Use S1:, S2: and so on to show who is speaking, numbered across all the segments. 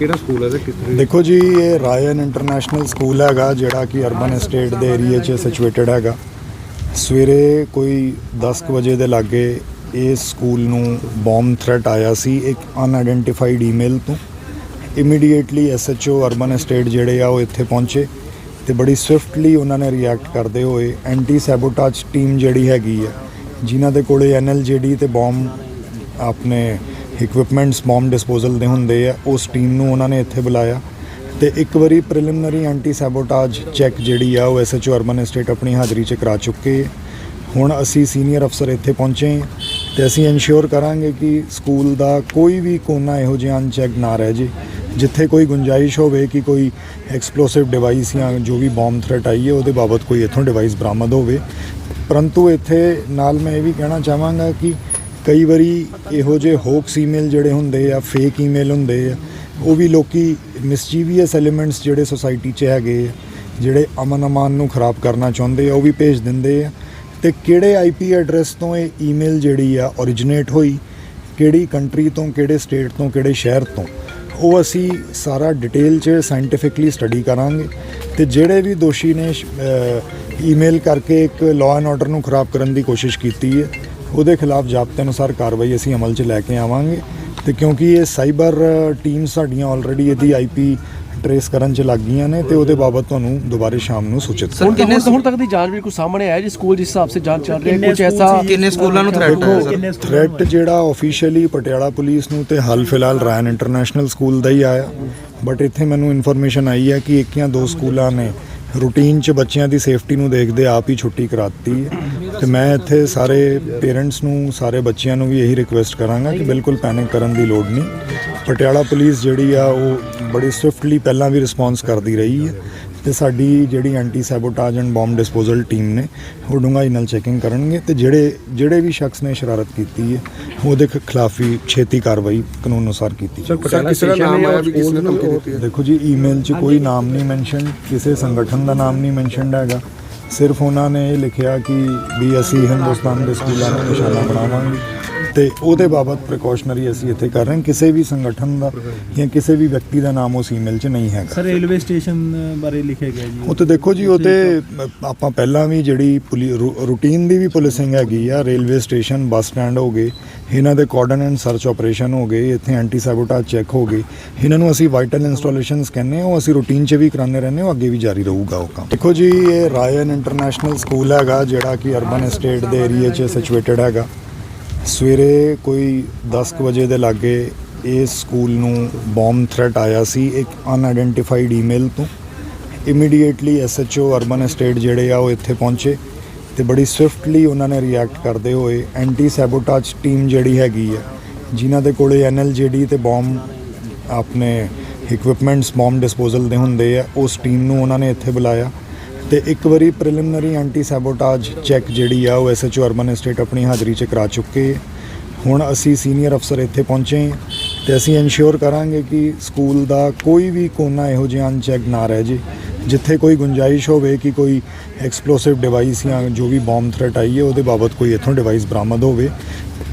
S1: ਕਿਹੜਾ ਸਕੂਲ ਹੈ ਤੇ ਕਿੱਥੇ?
S2: ਦੇਖੋ ਜੀ, ਇਹ ਰਾਇਨ ਇੰਟਰਨੈਸ਼ਨਲ ਸਕੂਲ ਹੈਗਾ, ਜਿਹੜਾ ਕਿ ਅਰਬਨ ਐਸਟੇਟ ਦੇ ਏਰੀਆ 'ਚ ਸਿਚੁਏਟਡ ਹੈਗਾ। ਸਵੇਰੇ ਕੋਈ 10 ਕੁ ਵਜੇ ਦੇ ਲਾਗੇ ਇਸ ਸਕੂਲ ਨੂੰ ਬੰਬ ਥ੍ਰੈਟ ਆਇਆ ਸੀ, ਇੱਕ ਅਨਆਇਡੈਂਟੀਫਾਈਡ ਈਮੇਲ ਤੋਂ। ਇਮੀਡੀਏਟਲੀ ਐਸਐਚਓ ਅਰਬਨ ਐਸਟੇਟ ਜਿਹੜੇ ਆ, ਉਹ ਇੱਥੇ ਪਹੁੰਚੇ ਤੇ ਬੜੀ ਸਵਿਫਟਲੀ ਉਹਨਾਂ ਨੇ ਰਿਐਕਟ ਕਰਦੇ ਹੋਏ ਐਂਟੀ ਸੈਬੋਟਾਜ ਟੀਮ ਜਿਹੜੀ ਹੈਗੀ ਆ, ਜਿਨ੍ਹਾਂ ਦੇ ਕੋਲੇ ਐਨਐਲਜੀਡੀ ਤੇ ਬੰਬ ਆਪਣੇ ਇਕਵਿਪਮੈਂਟਸ ਬੰਬ ਡਿਸਪੋਜ਼ਲ ਦੇ ਹੁੰਦੇ ਆ, ਉਸ ਟੀਮ ਨੂੰ ਉਹਨਾਂ ਨੇ ਇੱਥੇ ਬੁਲਾਇਆ। ਤੇ ਇੱਕ ਵਾਰੀ ਪ੍ਰੀਲਿਮਿਨਰੀ ਐਂਟੀ ਸੈਬੋਟਾਜ ਚੈੱਕ ਜਿਹੜੀ ਆ, ਉਹ ਐਸਐਚਓ ਅਰਬਨ ਐਸਟੇਟ ਆਪਣੀ ਹਾਜ਼ਰੀ 'ਚ ਕਰਾ ਚੁੱਕੇ ਹੁਣ ਅਸੀਂ ਸੀਨੀਅਰ ਅਫਸਰ ਇੱਥੇ ਪਹੁੰਚੇ ਹਾਂ ਤੇ ਅਸੀਂ ਇਨਸ਼ੋਰ ਕਰਾਂਗੇ ਕਿ ਸਕੂਲ ਦਾ ਕੋਈ ਵੀ ਕੋਨਾ ਇਹੋ ਜਿਹਾ ਅਨਚੈੱਕ ਨਾ ਰਹਿ ਜੇ, ਜਿੱਥੇ ਕੋਈ ਗੁੰਜਾਇਸ਼ ਹੋਵੇ ਕਿ ਕੋਈ ਐਕਸਪਲੋਸਿਵ ਡਿਵਾਈਸ ਜਾਂ ਜੋ ਵੀ ਬੰਬ ਥ੍ਰੈਟ ਆਈ ਹੈ, ਉਹਦੇ ਬਾਬਤ ਕੋਈ ਇੱਥੋਂ ਡਿਵਾਈਸ ਬਰਾਮਦ ਹੋਵੇ। ਪਰੰਤੂ ਇੱਥੇ ਨਾਲ ਮੈਂ ਇਹ ਵੀ ਕਹਿਣਾ ਚਾਹਾਂਗਾ ਕਿ ਕਈ ਵਾਰੀ ਇਹੋ ਜਿਹੇ ਹੋਕਸ ਈਮੇਲ ਜਿਹੜੇ ਹੁੰਦੇ ਆ ਫੇਕ ਈਮੇਲ ਹੁੰਦੇ ਆ, ਉਹ ਵੀ ਲੋਕੀ ਮਿਸਚੀਵੀਅਸ ਐਲੀਮੈਂਟਸ ਜਿਹੜੇ ਸੋਸਾਇਟੀ 'ਚ ਹੈਗੇ ਆ, ਜਿਹੜੇ ਅਮਨ ਅਮਾਨ ਨੂੰ ਖਰਾਬ ਕਰਨਾ ਚਾਹੁੰਦੇ ਆ, ਉਹ ਵੀ ਭੇਜ ਦਿੰਦੇ ਆ। ਤੇ ਕਿਹੜੇ ਆਈਪੀ ਐਡਰੈਸ ਤੋਂ ਇਹ ਈਮੇਲ ਜਿਹੜੀ ਆ originate ਹੋਈ, ਕਿਹੜੀ ਕੰਟਰੀ ਤੋਂ, ਕਿਹੜੇ ਸਟੇਟ ਤੋਂ, ਕਿਹੜੇ ਸ਼ਹਿਰ ਤੋਂ, ਉਹ ਅਸੀਂ ਸਾਰਾ ਡਿਟੇਲ 'ਚ ਸਾਇੰਟੀਫਿਕਲੀ ਸਟੱਡੀ ਕਰਾਂਗੇ। ਤੇ ਜਿਹੜੇ ਵੀ ਦੋਸ਼ੀ ਨੇ ਈਮੇਲ ਕਰਕੇ ਇੱਕ ਲਾਅ ਐਂਡ ਆਰਡਰ ਨੂੰ ਖਰਾਬ ਕਰਨ ਦੀ ਕੋਸ਼ਿਸ਼ ਕੀਤੀ ਹੈ ਉਹਦੇ ਖਿਲਾਫ ਜਾਬਤੇ ਅਨੁਸਾਰ ਕਾਰਵਾਈ ਅਸੀਂ ਅਮਲ 'ਚ ਲੈ ਕੇ ਆਵਾਂਗੇ ਤੇ ਕਿਉਂਕਿ ਇਹ ਸਾਈਬਰ ਟੀਮ ਸਾਡੀਆਂ ਆਲਰੇਡੀ ਇਹਦੀ ਆਈਪੀ ਟਰੇਸ ਕਰਨ ਚ ਲੱਗ ਗਈਆਂ ਨੇ ਤੇ ਉਹਦੇ ਬਾਬਤ ਤੁਹਾਨੂੰ ਦੁਬਾਰੇ ਸ਼ਾਮ ਨੂੰ ਸੂਚਿਤ
S3: ਸਰ ਕਿੰਨੇ ਹੁਣ ਤੱਕ ਦੀ ਜਾਂਚ ਵੀ ਸਾਹਮਣੇ ਆਇਆ ਜੀ ਸਕੂਲ ਜਿਸ ਹਿਸਾਬ ਸੇ ਜਾਂਚ ਚੱਲ ਰਹੀ ਹੈ ਕੁਝ ਐਸਾ
S4: ਕਿੰਨੇ ਸਕੂਲਾਂ ਨੂੰ ਥ੍ਰੈਟ ਆਇਆ ਸਰ
S2: ਥ੍ਰੈਟ ਜਿਹੜਾ ਆਫੀਸ਼ੀਅਲੀ ਪਟਿਆਲਾ ਪੁਲਿਸ ਨੂੰ ਤੇ ਹਾਲ ਫਿਲਹਾਲ ਰਾਇਨ ਇੰਟਰਨੈਸ਼ਨਲ ਸਕੂਲ ਦਾ ਹੀ ਆਇਆ। ਬਟ ਇੱਥੇ ਮੈਨੂੰ ਇਨਫੋਰਮੇਸ਼ਨ ਆਈ ਹੈ ਕਿ ਇੱਕ ਜਾਂ ਦੋ ਸਕੂਲਾਂ ਨੇ ਰੂਟੀਨ 'ਚ ਬੱਚਿਆਂ ਦੀ ਸੇਫਟੀ ਨੂੰ ਦੇਖਦੇ ਆਪ ਹੀ ਛੁੱਟੀ ਕਰਾਤੀ ਹੈ। ਤੇ ਮੈਂ ਇੱਥੇ ਸਾਰੇ ਪੇਰੈਂਟਸ ਨੂੰ ਸਾਰੇ ਬੱਚਿਆਂ ਨੂੰ ਵੀ ਇਹੀ ਰਿਕੁਐਸਟ ਕਰਾਂਗਾ ਕਿ ਬਿਲਕੁਲ ਪੈਨਿਕ ਕਰਨ ਦੀ ਲੋੜ ਨਹੀਂ। ਪਟਿਆਲਾ ਪੁਲਿਸ ਜਿਹੜੀ ਆ ਉਹ ਬੜੀ ਸਵਿਫਟਲੀ ਪਹਿਲਾਂ ਵੀ ਰਿਸਪੌਂਸ ਕਰਦੀ ਰਹੀ ਹੈ ਤੇ ਸਾਡੀ ਜਿਹੜੀ anti sabotage and bomb disposal team ਨੇ ਉਹ ਡੂੰਘਾਈ ਨਾਲ ਚੈਕਿੰਗ ਕਰਨਗੇ ਤੇ ਜਿਹੜੇ ਜਿਹੜੇ ਵੀ ਸ਼ਖਸ ਨੇ ਸ਼ਰਾਰਤ ਕੀਤੀ ਹੈ ਉਹਦੇ ਖਿਲਾਫ ਵੀ ਛੇਤੀ ਕਾਰਵਾਈ ਕਾਨੂੰਨ ਅਨੁਸਾਰ ਕੀਤੀ
S1: ਸਰ
S2: ਜਾਵੇ
S1: ਪਟਿਆਲਾ ਕਿਸੇ ਦਾ ਨਾਮ ਆਇਆ ਵੀ ਕਿਸੇ ਨੇ ਧਮਕੀ ਦਿੱਤੀ ਹੈ?
S2: ਦੇਖੋ ਜੀ ਈਮੇਲ 'ਚ ਕੋਈ ਨਾਮ ਨਹੀਂ ਮੈਂਸ਼ਨ ਕਿਸੇ ਸੰਗਠਨ ਦਾ ਨਾਮ ਨਹੀਂ ਮੈਂਸ਼ਨਡ ਹੈਗਾ। ਸਿਰਫ ਉਹਨਾਂ ਨੇ ਇਹ ਲਿਖਿਆ ਕਿ ਵੀ ਅਸੀਂ ਹਿੰਦੁਸਤਾਨ ਦੇ ਸਕੂਲਾਂ ਨੂੰ ਨਿਸ਼ਾਨਾ ਬਣਾਵਾਂਗੇ। ਤੇ ਉਹਦੇ ਬਾਬਤ ਪ੍ਰੀਕਾਸ਼ਨਰੀ ਅਸੀਂ ਇੱਥੇ ਕਰ ਰਹੇ ਹਾਂ। ਕਿਸੇ ਵੀ ਸੰਗਠਨ ਦਾ ਜਾਂ ਕਿਸੇ ਵੀ ਵਿਅਕਤੀ ਦਾ ਨਾਮ ਉਸ ਈਮੇਲ 'ਚ ਨਹੀਂ ਹੈਗਾ।
S5: ਸਰ ਰੇਲਵੇ ਸਟੇਸ਼ਨ ਬਾਰੇ ਲਿਖਿਆ ਗਿਆ ਜੀ।
S2: ਉਹ ਤੇ ਦੇਖੋ ਜੀ ਉਹ ਤੇ ਆਪਾਂ ਪਹਿਲਾਂ ਵੀ ਜਿਹੜੀ ਰੂਟੀਨ ਦੀ ਵੀ ਪੁਲਿਸਿੰਗ ਹੈਗੀ ਆ ਰੇਲਵੇ ਸਟੇਸ਼ਨ ਬੱਸ ਸਟੈਂਡ ਹੋ ਗਏ ਇਹਨਾਂ ਦੇ ਕਾਰਡਨ ਐਂਡ ਸਰਚ ਆਪਰੇਸ਼ਨ ਹੋ ਗਏ ਇੱਥੇ ਐਂਟੀ ਸੈਬੋਟਾਜ ਚੈੱਕ ਹੋ ਗਏ ਇਹਨਾਂ ਨੂੰ ਅਸੀਂ ਵਾਈਟਲ ਇਨਸਟਾਲੇਸ਼ਨਸ ਕਹਿੰਦੇ ਹਾਂ ਉਹ ਅਸੀਂ ਰੂਟੀਨ 'ਚ ਵੀ ਕਰਾਉਂਦੇ ਰਹਿੰਦੇ ਹਾਂ ਉਹ ਅੱਗੇ ਵੀ ਜਾਰੀ ਰਹੂਗਾ ਉਹ ਕੰਮ। ਦੇਖੋ ਜੀ ਇਹ ਰਾਇਨ ਇੰਟਰਨੈਸ਼ਨਲ ਸਕੂਲ ਹੈਗਾ ਜਿਹੜਾ ਕਿ ਅਰਬਨ ਐਸਟੇਟ ਦੇ ਏਰੀਆ 'ਚ ਸਿਚੁਏਟਡ ਹੈਗਾ। ਸਵੇਰੇ ਕੋਈ 10 ਕੁ ਵਜੇ ਦੇ ਲਾਗੇ ਇਸ ਸਕੂਲ ਨੂੰ ਬੰਬ ਥ੍ਰੈਟ ਆਇਆ ਸੀ ਇੱਕ ਅਨਆਇਡੈਂਟੀਫਾਈਡ ਈਮੇਲ ਤੋਂ। ਇਮੀਡੀਏਟਲੀ ਐਸਐਚਓ ਅਰਬਨ ਐਸਟੇਟ ਜਿਹੜੇ ਆ ਉਹ ਇੱਥੇ ਪਹੁੰਚੇ ਤੇ ਬੜੀ ਸਵਿਫਟਲੀ ਉਹਨਾਂ ਨੇ ਰਿਐਕਟ ਕਰਦੇ ਹੋਏ ਐਂਟੀ ਸੈਬੋਟਾਜ ਟੀਮ ਜਿਹੜੀ ਹੈਗੀ ਆ, ਜਿਨ੍ਹਾਂ ਦੇ ਕੋਲੇ ਐਨਐਲਜੀਡੀ ਤੇ ਬੰਬ ਆਪਣੇ ਇਕਵਿਪਮੈਂਟਸ ਬੰਬ ਡਿਸਪੋਜ਼ਲ ਦੇ ਹੁੰਦੇ ਆ, ਉਸ ਟੀਮ ਨੂੰ ਉਹਨਾਂ ਨੇ ਇੱਥੇ ਬੁਲਾਇਆ। ਤੇ ਇੱਕ ਵਾਰੀ ਪ੍ਰੀਲਿਮਿਨਰੀ ਐਂਟੀ ਸੈਬੋਟਾਜ ਚੈੱਕ ਜਿਹੜੀ ਆ ਉਹ ਐਸਐਚਓ ਅਰਬਨ ਐਸਟੇਟ ਆਪਣੀ ਹਾਜ਼ਰੀ 'ਚ ਕਰਾ ਚੁੱਕੇ। ਹੁਣ ਅਸੀਂ ਸੀਨੀਅਰ ਅਫਸਰ ਇੱਥੇ ਪਹੁੰਚੇ ਹਾਂ ਤੇ ਅਸੀਂ ਇਨਸ਼ੋਰ ਕਰਾਂਗੇ ਕਿ ਸਕੂਲ ਦਾ ਕੋਈ ਵੀ ਕੋਨਾ ਇਹੋ ਜਿਹਾ ਅਨਚੈੱਕ ਨਾ ਰਹਿ ਜੇ, ਜਿੱਥੇ ਕੋਈ ਗੁੰਜਾਇਸ਼ ਹੋਵੇ ਕਿ ਕੋਈ ਐਕਸਪਲੋਸਿਵ ਡਿਵਾਈਸ ਜਾਂ ਜੋ ਵੀ ਬੰਬ ਥ੍ਰੈਟ ਆਈ ਹੈ, ਉਹਦੇ ਬਾਬਤ ਕੋਈ ਇੱਥੋਂ ਡਿਵਾਈਸ ਬਰਾਮਦ ਹੋਵੇ।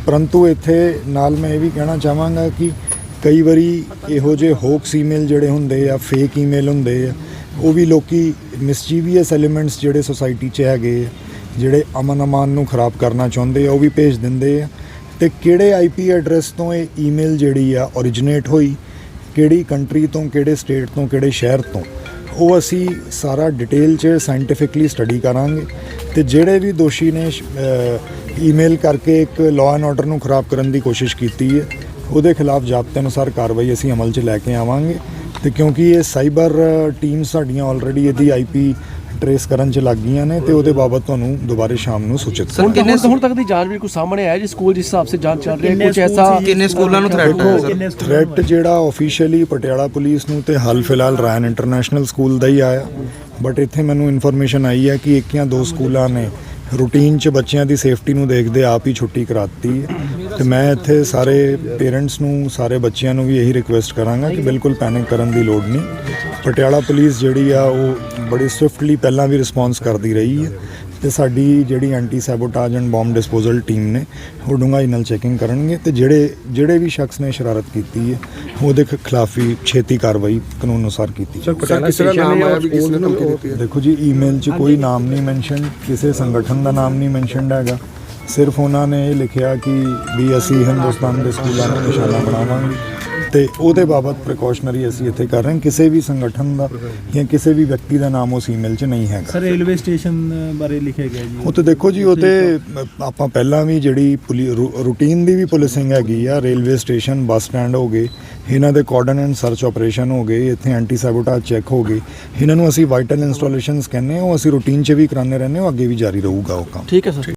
S2: ਪਰੰਤੂ ਇੱਥੇ ਨਾਲ ਮੈਂ ਇਹ ਵੀ ਕਹਿਣਾ ਚਾਹਾਂਗਾ ਕਿ ਕਈ ਵਾਰੀ ਇਹੋ ਜਿਹੇ ਹੋਕਸ ਈਮੇਲ ਜਿਹੜੇ ਹੁੰਦੇ ਆ ਫੇਕ ਈਮੇਲ ਹੁੰਦੇ ਆ ਉਹ ਵੀ ਲੋਕੀ ਮਿਸਚੀਵੀਅਸ ਐਲੀਮੈਂਟਸ ਜਿਹੜੇ ਸੋਸਾਇਟੀ 'ਚ ਹੈਗੇ ਆ, ਜਿਹੜੇ ਅਮਨ ਅਮਾਨ ਨੂੰ ਖਰਾਬ ਕਰਨਾ ਚਾਹੁੰਦੇ ਆ, ਉਹ ਵੀ ਭੇਜ ਦਿੰਦੇ ਆ। ਤੇ ਕਿਹੜੇ ਆਈਪੀ ਐਡਰੈਸ ਤੋਂ ਇਹ ਈਮੇਲ ਜਿਹੜੀ ਆ originate ਹੋਈ, ਕਿਹੜੀ ਕੰਟਰੀ ਤੋਂ, ਕਿਹੜੇ ਸਟੇਟ ਤੋਂ, ਕਿਹੜੇ ਸ਼ਹਿਰ ਤੋਂ, ਉਹ ਅਸੀਂ ਸਾਰਾ ਡਿਟੇਲ 'ਚ ਸਾਇੰਟੀਫਿਕਲੀ ਸਟੱਡੀ ਕਰਾਂਗੇ। ਤੇ ਜਿਹੜੇ ਵੀ ਦੋਸ਼ੀ ਨੇ ਈਮੇਲ ਕਰਕੇ ਇੱਕ ਲਾਅ ਐਂਡ ਆਰਡਰ ਨੂੰ ਖਰਾਬ ਕਰਨ ਦੀ ਕੋਸ਼ਿਸ਼ ਕੀਤੀ ਹੈ, ਉਹਦੇ ਖਿਲਾਫ ਜ਼ਾਬਤੇ ਅਨੁਸਾਰ ਕਾਰਵਾਈ ਅਸੀਂ ਅਮਲ 'ਚ ਲੈ ਕੇ ਆਵਾਂਗੇ। ਤੇ ਕਿਉਂਕਿ ਇਹ ਸਾਈਬਰ ਟੀਮ ਸਾਡੀਆਂ ਆਲਰੇਡੀ ਇਹਦੀ ਆਈਪੀ ਟਰੇਸ ਕਰਨ 'ਚ ਲੱਗ ਗਈਆਂ ਨੇ ਤੇ ਉਹਦੇ ਬਾਬਤ ਤੁਹਾਨੂੰ ਦੁਬਾਰੇ ਸ਼ਾਮ ਨੂੰ ਸੂਚਿਤ
S3: ਹੁਣ
S4: ਕਿੰਨੇ
S3: ਹੁਣ ਤੱਕ ਦੀ ਜਾਂਚ ਵੀ ਕੁਝ ਸਾਹਮਣੇ ਆਇਆ ਜੀ ਸਕੂਲ ਜਿਸ ਹਿਸਾਬ ਸੇ ਜਾਂਚ ਚੱਲ ਰਹੀ ਹੈ ਕੁਝ ਐਸਾ
S4: ਕਿੰਨੇ ਸਕੂਲਾਂ ਨੂੰ ਥ੍ਰੈਟ ਸਰ
S5: ਸਕੂਲ
S2: ਥ੍ਰੈਟ ਜਿਹੜਾ ਆਫੀਸ਼ੀਅਲੀ ਪਟਿਆਲਾ ਪੁਲਿਸ ਨੂੰ ਤੇ ਹਾਲ ਫਿਲਹਾਲ ਰਾਇਨ ਇੰਟਰਨੈਸ਼ਨਲ ਸਕੂਲ ਦਾ ਹੀ ਆਇਆ। ਬਟ ਇੱਥੇ ਮੈਨੂੰ ਇਨਫੋਰਮੇਸ਼ਨ ਆਈ ਹੈ ਕਿ ਇੱਕ ਜਾਂ ਦੋ ਸਕੂਲਾਂ ਨੇ ਰੂਟੀਨ 'ਚ ਬੱਚਿਆਂ ਦੀ ਸੇਫਟੀ ਨੂੰ ਦੇਖਦੇ ਆਪ ਹੀ ਛੁੱਟੀ ਕਰਾਤੀ ਹੈ। ਤੇ ਮੈਂ ਇੱਥੇ ਸਾਰੇ ਪੇਰੈਂਟਸ ਨੂੰ, ਸਾਰੇ ਬੱਚਿਆਂ ਨੂੰ ਵੀ ਇਹੀ ਰਿਕੁਐਸਟ ਕਰਾਂਗਾ ਕਿ ਬਿਲਕੁਲ ਪੈਨਿਕ ਕਰਨ ਦੀ ਲੋੜ ਨਹੀਂ। ਪਟਿਆਲਾ ਪੁਲਿਸ ਜਿਹੜੀ ਆ, ਉਹ ਬੜੀ ਸਵਿਫਟਲੀ ਪਹਿਲਾਂ ਵੀ ਰਿਸਪੌਂਸ ਕਰਦੀ ਰਹੀ ਹੈ। ਤੇ ਸਾਡੀ ਜਿਹੜੀ anti sabotage and bomb disposal team ਨੇ ਉਹ ਡੂੰਘਾਈ ਨਾਲ ਚੈਕਿੰਗ ਕਰਨਗੇ ਤੇ ਜਿਹੜੇ ਜਿਹੜੇ ਵੀ ਸ਼ਖਸ ਨੇ ਸ਼ਰਾਰਤ ਕੀਤੀ ਹੈ ਉਹਦੇ ਖਿਲਾਫ ਹੀ ਛੇਤੀ ਕਾਰਵਾਈ ਕਾਨੂੰਨ ਅਨੁਸਾਰ ਕੀਤੀ ਜਾਵੇ
S1: ਸਰ ਕਿਸੇ ਦਾ ਨਾਮ ਆਇਆ ਵੀ ਕਿਸੇ ਨੇ ਧਮਕੀ ਦਿੱਤੀ ਹੈ?
S2: ਦੇਖੋ ਜੀ ਈਮੇਲ 'ਚ ਕੋਈ ਨਾਮ ਨਹੀਂ ਮੈਂਸ਼ਨ ਕਿਸੇ ਸੰਗਠਨ ਦਾ ਨਾਮ ਨਹੀਂ ਮੈਂਸ਼ਨਡ ਹੈਗਾ। ਸਿਰਫ ਉਹਨਾਂ ਨੇ ਇਹ ਲਿਖਿਆ ਕਿ ਵੀ ਅਸੀਂ ਹਿੰਦੁਸਤਾਨ ਦੇ ਸਕੂਲਾਂ ਨੂੰ ਨਿਸ਼ਾਨਾ ਬਣਾਵਾਂਗੇ। ਤੇ ਉਹਦੇ ਬਾਬਤ ਪ੍ਰੀਕਾਸ਼ਨਰੀ ਅਸੀਂ ਇੱਥੇ ਕਰ ਰਹੇ ਹਾਂ। ਕਿਸੇ ਵੀ ਸੰਗਠਨ ਦਾ ਜਾਂ ਕਿਸੇ ਵੀ ਵਿਅਕਤੀ ਦਾ ਨਾਮ ਉਸ ਈਮੇਲ 'ਚ ਨਹੀਂ ਹੈਗਾ।
S5: ਸਰ ਰੇਲਵੇ ਸਟੇਸ਼ਨ ਬਾਰੇ ਲਿਖਿਆ ਗਿਆ ਜੀ।
S2: ਉਹ ਤੇ ਦੇਖੋ ਜੀ ਉਹ ਤੇ ਆਪਾਂ ਪਹਿਲਾਂ ਵੀ ਜਿਹੜੀ ਰੂਟੀਨ ਦੀ ਵੀ ਪੁਲਿਸਿੰਗ ਹੈਗੀ ਆ ਰੇਲਵੇ ਸਟੇਸ਼ਨ ਬੱਸ ਸਟੈਂਡ ਹੋ ਗਏ ਇਹਨਾਂ ਦੇ ਕਾਰਡਨ ਐਂਡ ਸਰਚ ਆਪਰੇਸ਼ਨ ਹੋ ਗਏ ਇੱਥੇ ਐਂਟੀ ਸੈਬੋਟਾਜ ਚੈੱਕ ਹੋ ਗਏ ਇਹਨਾਂ ਨੂੰ ਅਸੀਂ ਵਾਈਟਲ ਇੰਸਟਾਲੇਸ਼ਨਸ ਕਹਿੰਦੇ ਹਾਂ ਉਹ ਅਸੀਂ ਰੂਟੀਨ 'ਚ ਵੀ ਕਰਾਉਂਦੇ ਰਹਿੰਦੇ ਹਾਂ ਉਹ ਅੱਗੇ ਵੀ ਜਾਰੀ ਰਹੂਗਾ ਉਹ ਕੰਮ।
S3: ਠੀਕ ਹੈ ਸਰ।